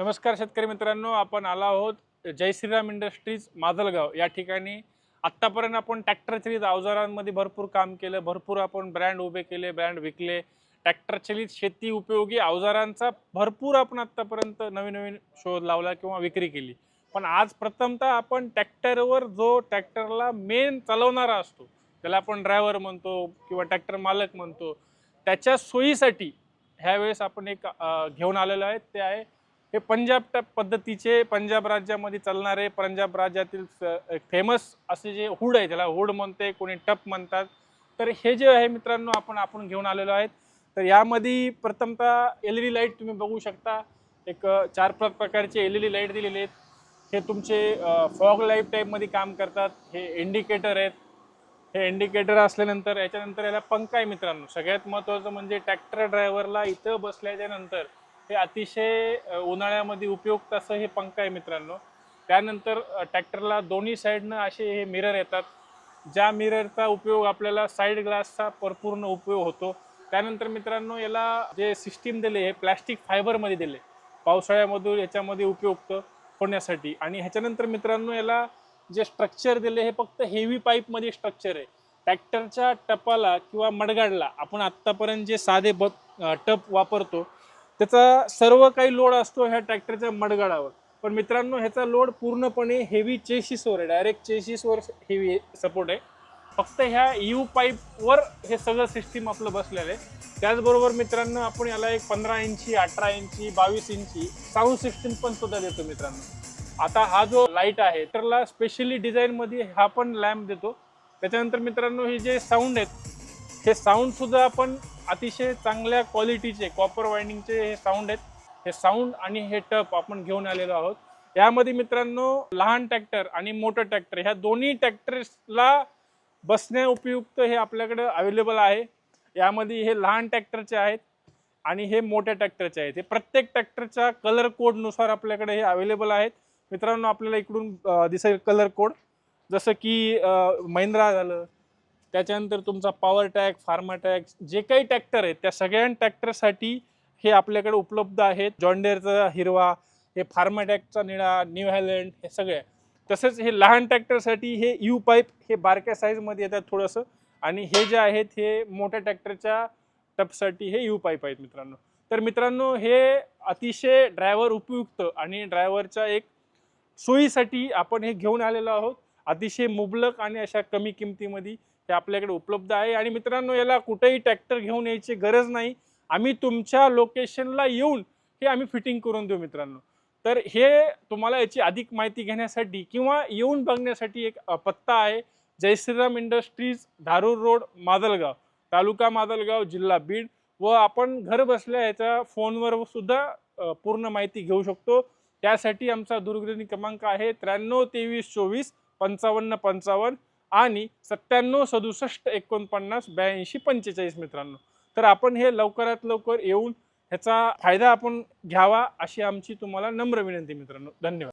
नमस्कार शेतकरी मित्रांनो आपण आलो आहोत जय श्रीराम इंडस्ट्रीज माजलगाव. या ठिकाणी आत्तापर्यंत आपण ट्रॅक्टर चलित अवजारांमध्ये भरपूर काम केलं भरपूर आपण ब्रँड उभे केले ब्रँड विकले. ट्रॅक्टर चलित शेती उपयोगी अवजारांचा भरपूर आपण आत्तापर्यंत नवीन नवीन शोध लावला किंवा विक्री केली. पण आज प्रथमतः आपण ट्रॅक्टरवर जो ट्रॅक्टरला मेन चालवणारा असतो त्याला आपण ड्रायव्हर म्हणतो किंवा ट्रॅक्टर मालक म्हणतो त्याच्या सोयीसाठी ह्यावेळेस आपण एक घेऊन आलेलो आहे. ते आहे हे पंजाब टप पद्धतीचे पंजाब राज्यामध्ये चालणारे पंजाब राज्यातील फेमस असे जे हुड आहे त्याला हुड म्हणते कोणी टप म्हणतात. तर हे जे आहे मित्रांनो आपण आपण घेऊन आलेलो आहेत. तर यामध्ये प्रथमतः एल ई डी लाइट तुम्ही बघू शकता. एक चार पाच प्रकारचे एल ई डी लाइट दिलेले आहेत. हे तुमचे फॉग लाइट टाईपमध्ये काम करतात. हे इंडिकेटर आहेत. हे इंडिकेटर असल्यानंतर याच्यानंतर याला पंखा आहे मित्रांनो. सगळ्यात महत्त्वाचं म्हणजे ट्रॅक्टर ड्रायव्हरला इथं बसल्याच्या नंतर हे अतिशय उन्हाळ्यामध्ये उपयुक्त असं हे पंख आहे मित्रांनो. त्यानंतर ट्रॅक्टरला दोन्ही साईडनं असे हे मिरर येतात. ज्या मिररचा उपयोग आपल्याला साईड ग्लासचा परपूर्ण उपयोग होतो. त्यानंतर मित्रांनो याला जे सिस्टीम दिले हे प्लॅस्टिक फायबरमध्ये दिले. पावसाळ्यामधून याच्यामध्ये उपयुक्त होण्यासाठी. आणि ह्याच्यानंतर मित्रांनो याला जे स्ट्रक्चर दिले हे फक्त हेवी पाईपमध्ये स्ट्रक्चर आहे. ट्रॅक्टरच्या टपाला किंवा मडगाडला आपण आत्तापर्यंत जे साधे ब टप वापरतो त्याचा सर्व काही लोड असतो ह्या ट्रॅक्टरच्या मडगाडावर. पण मित्रांनो ह्याचा लोड पूर्णपणे हेवी चेशीसवर आहे. डायरेक्ट चेशीसवर हेवी सपोर्ट आहे. फक्त ह्या यू पाईपवर हे सगळं सिस्टीम आपलं बसलेलं आहे. त्याचबरोबर मित्रांनो आपण याला एक पंधरा इंची अठरा इंची बावीस इंची साऊंड सिस्टीम पण सुद्धा देतो मित्रांनो. आता हा जो लाइट आहे तरला स्पेशली डिझाईनमध्ये हा पण लॅम्प देतो. त्याच्यानंतर मित्रांनो हे जे साऊंड आहेत हे साऊंडसुद्धा आपण अतिशय चांगल्या क्वालिटीचे कॉपर वायंडिंगचे हे साऊंड आहेत. हे साऊंड आणि हे टप आपण घेऊन आलेलो आहोत. यामध्ये मित्रांनो लहान ट्रॅक्टर आणि मोठं ट्रॅक्टर ह्या दोन्ही ट्रॅक्टर्सला बसण्या उपयुक्त हे आपल्याकडे अवेलेबल आहे. यामध्ये हे लहान ट्रॅक्टरचे आहेत आणि हे मोठ्या ट्रॅक्टरचे आहेत. हे प्रत्येक ट्रॅक्टरच्या कलर कोडनुसार आपल्याकडे हे अवेलेबल आहेत. मित्रांनो आपल्याला इकडून दिसेल कलर कोड जसं की महिंद्रा झालं त्याच्यानंतर तुमचा पॉवर टॅग फार्मा टॅग जे काही ट्रॅक्टर आहेत त्या सगळ्या ट्रॅक्टरसाठी हे आपल्याकडे उपलब्ध आहेत. जॉन्डेरचा हिरवा हे फार्माटॅकचा निळा न्यू हॅलंड हे सगळे. तसेच हे लहान ट्रॅक्टरसाठी हे यू पाईप हे बारक्या साईजमध्ये येतात थोडंसं. आणि हे जे आहेत हे मोठ्या ट्रॅक्टरच्या टपसाठी हे यू पाईप आहेत मित्रांनो. तर मित्रांनो हे अतिशय ड्रायव्हर उपयुक्त आणि ड्रायव्हरच्या एक सोयीसाठी आपण हे घेऊन आलेलो आहोत. अतिशय मुबलक आणि अशा कमी किमतीमध्ये हे आपल्याकडे उपलब्ध आहे. आणि मित्रांनो याला कुठेही ट्रॅक्टर घेऊन यायची गरज नाही. आम्ही तुमच्या लोकेशनला येऊन हे आम्ही फिटिंग करून देऊ मित्रांनो. तर हे तुम्हाला याची अधिक माहिती घेण्यासाठी किंवा येऊन बघण्यासाठी एक पत्ता आहे. Jai Shriram industries Dharur road Madalgaon. तालुका मादलगाव जिल्हा बीड. व आपण घर बसल्या याच्या फोनवर सुद्धा पूर्ण माहिती घेऊ शकतो. त्यासाठी आमचा दूरध्वनी क्रमांक आहे त्र्याण्णव तेवीस चोवीस पंचावन्न पंचावन्न. आणि सत्त्याण्णव सदुसष्ट एकोणपन्नास ब्याऐंशी पंचेचाळीस मित्रांनो. तर आपण हे लवकरात लवकर येऊन ह्याचा फायदा आपण घ्यावा अशी आमची तुम्हाला नम्र विनंती मित्रांनो. धन्यवाद.